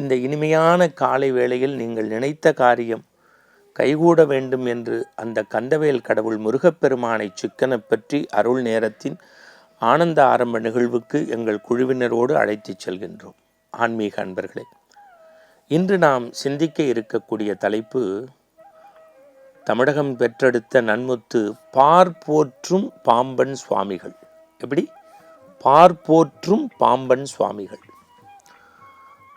இந்த இனிமையான காலை வேளையில் நீங்கள் நினைத்த காரியம் கைகூட வேண்டும் என்று அந்த கந்தவேல் கடவுள் முருகப்பெருமானை சிக்கனை பற்றி அருள் நேரத்தின் ஆனந்த ஆரம்ப நிகழ்வுக்கு எங்கள் குழுவினரோடு அழைத்துச் செல்கின்றோம். ஆன்மீக அன்பர்களே இன்று நாம் சிந்திக்க இருக்கக்கூடிய தலைப்பு தமிழகம் பெற்றெடுத்த நன்முத்து பார் போற்றும் பாம்பன் சுவாமிகள். எப்படி? பார் போற்றும் பாம்பன் சுவாமிகள்.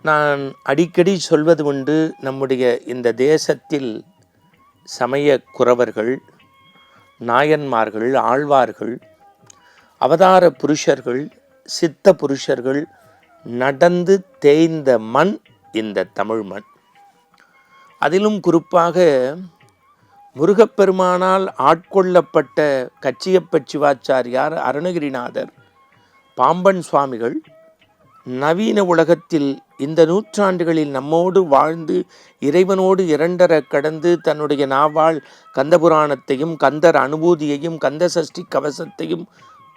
நான் அடிக்கடி சொல்வது உண்டு நம்முடைய இந்த தேசத்தில் சமய குறவர்கள் நாயன்மார்கள் ஆழ்வார்கள் அவதார புருஷர்கள் சித்த புருஷர்கள் நடந்து தேய்ந்த மண் இந்த தமிழ் மண். அதிலும் குறிப்பாக முருகப்பெருமானால் ஆட்கொள்ளப்பட்ட கச்சியப்ப சிவாச்சாரியார் அருணகிரிநாதர் பாம்பன் சுவாமிகள் நவீன உலகத்தில் இந்த நூற்றாண்டுகளில் நம்மோடு வாழ்ந்து இறைவனோடு இரண்டர கடந்து தன்னுடைய நாவால் கந்தபுராணத்தையும் கந்தர் அனுபூதியையும் கந்த சஷ்டி கவசத்தையும்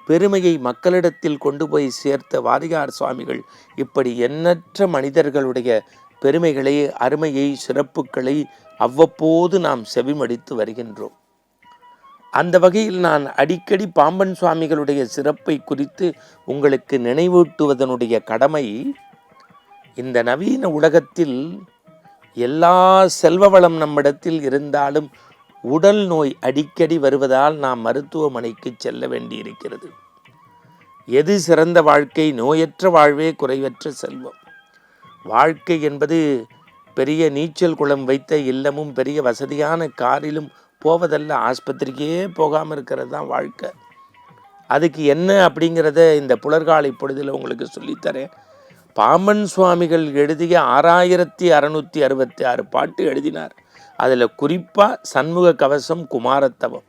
பெருமையை மக்களிடத்தில் கொண்டு போய் சேர்த்த வாரியார் சுவாமிகள் இப்படி எண்ணற்ற மனிதர்களுடைய பெருமைகளை அருமையை சிறப்புகளை அவ்வப்போது நாம் செவிமடித்து வருகின்றோம். அந்த வகையில் நான் அடிக்கடி பாம்பன் சுவாமிகளுடைய சிறப்பை குறித்து உங்களுக்கு நினைவூட்டுவதனுடைய கடமை இந்த நவீன உலகத்தில் எல்லா செல்வ வளம் நம்மிடத்தில் இருந்தாலும் உடல் நோய் அடிக்கடி வருவதால் நாம் மருத்துவமனைக்கு செல்ல வேண்டியிருக்கிறது. எது சிறந்த வாழ்க்கை? நோயற்ற வாழ்வே குறைவற்ற செல்வம். வாழ்க்கை என்பது பெரிய நீச்சல் குளம் வைத்த இல்லமும் பெரிய வசதியான காரிலும் போவதல்ல ஆஸ்பத்திரிக்கே போகாமல் இருக்கிறது தான் வாழ்க்கை. அதுக்கு என்ன அப்படிங்கிறத இந்த புலர்காலை பொழுதில் உங்களுக்கு சொல்லித்தரேன். பாமன் சுவாமிகள் எழுதிய ஆறாயிரத்தி அறநூற்றி அறுபத்தி ஆறு பாட்டு எழுதினார். அதில் குறிப்பாக சண்முக கவசம் குமாரத்தவம்.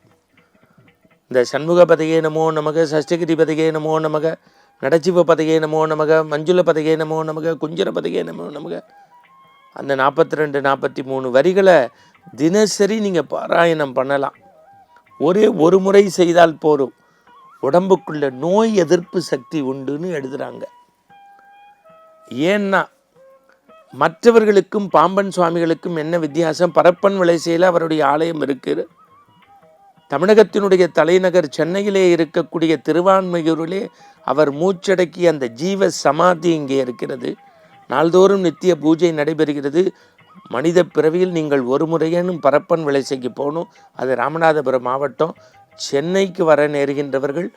இந்த சண்முக பதையே நமோ நமக சஷ்டகிரி பதையே நமோ நமக நடச்சிவ பதையே நமோ நமக மஞ்சுள பதையே நமோ நமக குஞ்சர பதையே நமோ நமக. அந்த நாற்பத்தி ரெண்டு நாற்பத்தி மூணு வரிகளை தினசரி நீங்கள் பாராயணம் பண்ணலாம். ஒரே ஒரு முறை செய்தால் போதும். உடம்புக்குள்ள நோய் எதிர்ப்பு சக்தி உண்டுன்னு எழுதுகிறாங்க ஏன்னா மற்றவர்களுக்கும் பாம்பன் சுவாமிகளுக்கும் என்ன வித்தியாசம்? பரப்பன் விளைசையில் அவருடைய ஆலயம் இருக்குது தமிழகத்தினுடைய தலைநகர் சென்னையிலே இருக்கக்கூடிய திருவான்மையூரிலே அவர் மூச்சடக்கி அந்த ஜீவ சமாதி இங்கே இருக்கிறது. நாள்தோறும் நித்திய பூஜை நடைபெறுகிறது. மனித பிறவியில் நீங்கள் ஒரு முறையேனும் பரப்பன் விளைசைக்கு போகணும். அது ராமநாதபுரம் மாவட்டம். சென்னைக்கு வர நேருகின்றவர்கள்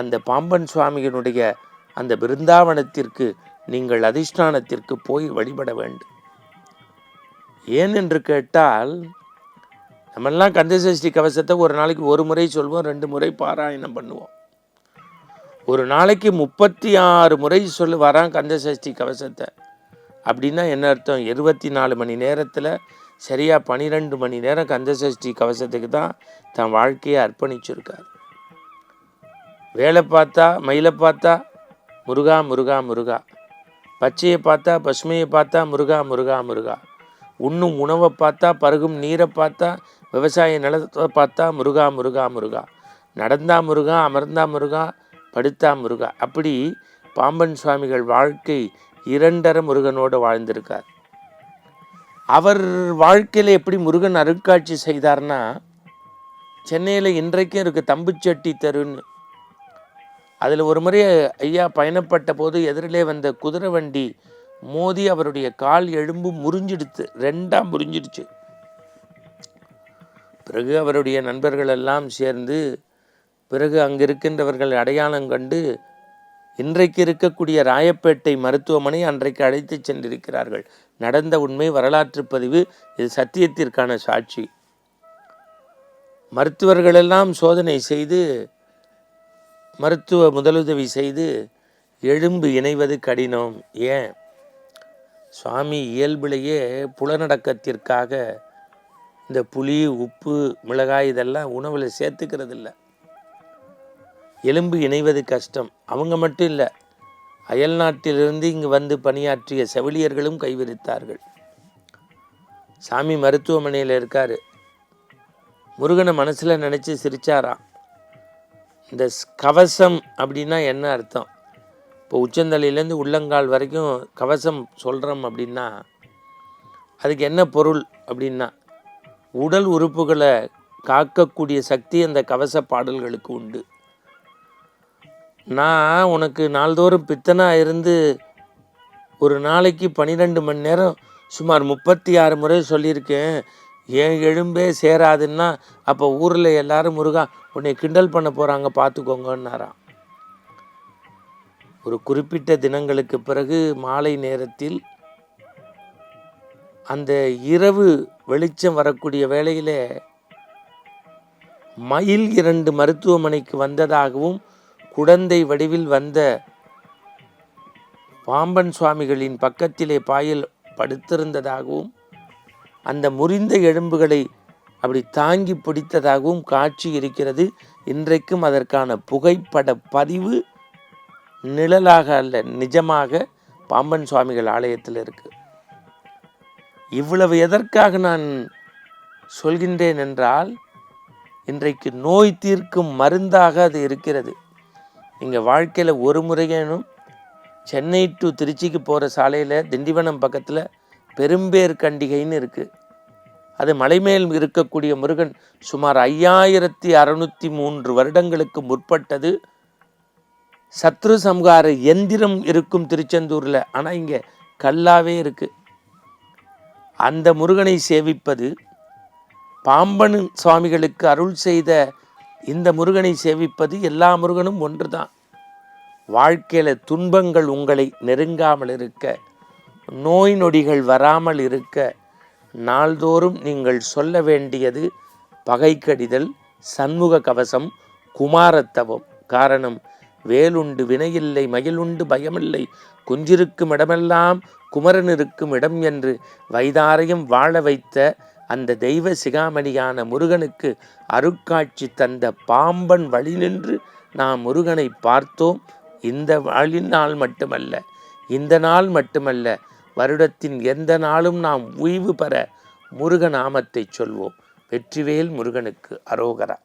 அந்த பாம்பன் சுவாமியினுடைய அந்த பிருந்தாவனத்திற்கு நீங்கள் அதிஷ்டானத்திற்கு போய் வழிபட வேண்டும். ஏன் என்று கேட்டால் நம்மெல்லாம் கந்தசஷ்டி கவசத்தை ஒரு நாளைக்கு ஒரு முறை சொல்வோம் ரெண்டு முறை பாராயணம் பண்ணுவோம். ஒரு நாளைக்கு முப்பத்தி ஆறு முறை சொல்லு வரான் கந்தசஷ்டி கவசத்தை. அப்படின்னா என்ன அர்த்தம்? இருபத்தி நாலு மணி நேரத்தில் சரியாக பன்னிரெண்டு மணி நேரம் கந்தசஷ்டி கவசத்துக்கு தான் தன் வாழ்க்கையை அர்ப்பணிச்சிருக்கார். வேலை பார்த்தா மயிலை பார்த்தா முருகா முருகா முருகா. பச்சையை பார்த்தா பசுமையை பார்த்தா முருகா முருகா முருகா. உண்ணும் உணவை பார்த்தா பருகும் நீரை பார்த்தா விவசாய நிலத்தை பார்த்தா முருகா முருகா முருகா. நடந்தா முருகா அமர்ந்தா முருகா படுத்தா முருகா. அப்படி பாம்பன் சுவாமிகள் வாழ்க்கை இரண்டர முருகனோடு வாழ்ந்திருக்கார். அவர் வாழ்க்கையில் எப்படி முருகன் அருட்காட்சி செய்தார்னா சென்னையில் இன்றைக்கும் இருக்குது தம்புச்சட்டி தெருன்னு. அதில் ஒரு முறை ஐயா பயணப்பட்ட போது எதிரிலே வந்த குதிரை வண்டி மோதி அவருடைய கால் எலும்பு முறிஞ்சிடுத்து ரெண்டாக முறிஞ்சிடுச்சு. பிறகு அவருடைய நண்பர்கள் எல்லாம் சேர்ந்து பிறகு அங்கே இருக்கின்றவர்கள் அடையாளம் கண்டு இன்றைக்கு இருக்கக்கூடிய ராயப்பேட்டை மருத்துவமனை அன்றைக்கு அழைத்து சென்றிருக்கிறார்கள். நடந்த உண்மை வரலாற்று பதிவு இது சத்தியத்திற்கான சாட்சி. மருத்துவர்களெல்லாம் சோதனை செய்து மருத்துவ முதலுதவி செய்து எலும்பு இணைவது கடினம். ஏன்? சுவாமி இயல்பிலேயே புலநடக்கத்திற்காக இந்த புளி உப்பு மிளகாய் இதெல்லாம் உணவில் சேர்த்துக்கிறது இல்லை எலும்பு இணைவது கஷ்டம். அவங்க மட்டும் இல்லை அயல் நாட்டிலிருந்து இங்கு வந்து பணியாற்றிய செவிலியர்களும் கைவிரித்தார்கள் சாமி மருத்துவமனையில் இருக்கார். முருகனை மனசில் நினச்சி சிரிச்சாராம். இந்த ஸ் கவசம் அப்படின்னா என்ன அர்த்தம்? இப்போ உச்சந்தலையிலேருந்து உள்ளங்கால் வரைக்கும் கவசம் சொல்கிறோம் அப்படின்னா அதுக்கு என்ன பொருள் அப்படின்னா உடல் உறுப்புகளை காக்கக்கூடிய சக்தி அந்த கவச பாடல்களுக்கு உண்டு. நான் உனக்கு நாள்தோறும் பித்தனாக இருந்து ஒரு நாளைக்கு பன்னிரெண்டு மணி நேரம் சுமார் முப்பத்தி ஆறு முறை சொல்லியிருக்கேன். ஏன் எழும்பே சேராதுன்னா அப்போ ஊரில் எல்லாரும் முருகா உன்னை கிண்டல் பண்ண போகிறாங்க பார்த்துக்கோங்கன்னாராம் ஒரு குறிப்பிட்ட தினங்களுக்கு பிறகு மாலை நேரத்தில் அந்த இரவு வெளிச்சம் வரக்கூடிய வேளையில் மயில் இரண்டு மருத்துவமனைக்கு வந்ததாகவும் குடந்தை வடிவில் வந்த பாம்பன் சுவாமிகளின் பக்கத்திலே பாயில் படுத்திருந்ததாகவும் அந்த முறிந்த எலும்புகளை அப்படி தாங்கி பிடித்ததாகவும் காட்சி இருக்கிறது. இன்றைக்கும் அதற்கான புகைப்பட பதிவு நிழலாக அல்ல நிஜமாக பாம்பன் சுவாமிகள் ஆலயத்தில் இருக்கு. இவ்வளவு எதற்காக நான் சொல்கின்றேன் என்றால் இன்றைக்கு நோய் தீர்க்கும் மருந்தாக அது இருக்கிறது. நீங்கள் வாழ்க்கையில் ஒரு முறையேனும் சென்னை டு திருச்சிக்கு போகிற சாலையில் திண்டிவனம் பக்கத்தில் பெரும்பேர் கண்டிகைன்னு இருக்குது அது மலைமேல் இருக்கக்கூடிய முருகன் சுமார் ஐயாயிரத்தி அறநூற்றி மூன்று வருடங்களுக்கு முற்பட்டது. சத்ரு சம்ஹார எந்திரம் இருக்கும் திருச்செந்தூரில். ஆனால் இங்கே கல்லாவே இருக்குது அந்த முருகனை சேவிப்பது பாம்பன் சுவாமிகளுக்கு அருள் செய்த இந்த முருகனை சேவிப்பது எல்லா முருகனும் ஒன்று தான் வாழ்க்கையில் துன்பங்கள் உங்களை நெருங்காமல் இருக்க நோய் நொடிகள் வராமல் இருக்க நாள்தோறும் நீங்கள் சொல்ல வேண்டியது பகை கடிதல் சண்முக கவசம் குமாரத்தவம். காரணம் வேலுண்டு வினையில்லை மயிலுண்டு பயமில்லை குஞ்சிருக்கும் இடமெல்லாம் குமரன் இருக்கும் இடம் என்று வைதாரையும் வாழ வைத்த அந்த தெய்வ சிகாமணியான முருகனுக்கு அருட்காட்சி தந்த பாம்பன் வழி நின்று நாம் முருகனை பார்த்தோம். இந்த வழி நாள் மட்டுமல்ல இந்த நாள் மட்டுமல்ல வருடத்தின் எந்த நாளும் நாம் ஓய்வு பெற முருக நாமத்தை சொல்வோம். வெற்றிவேல் முருகனுக்கு அரோகரா.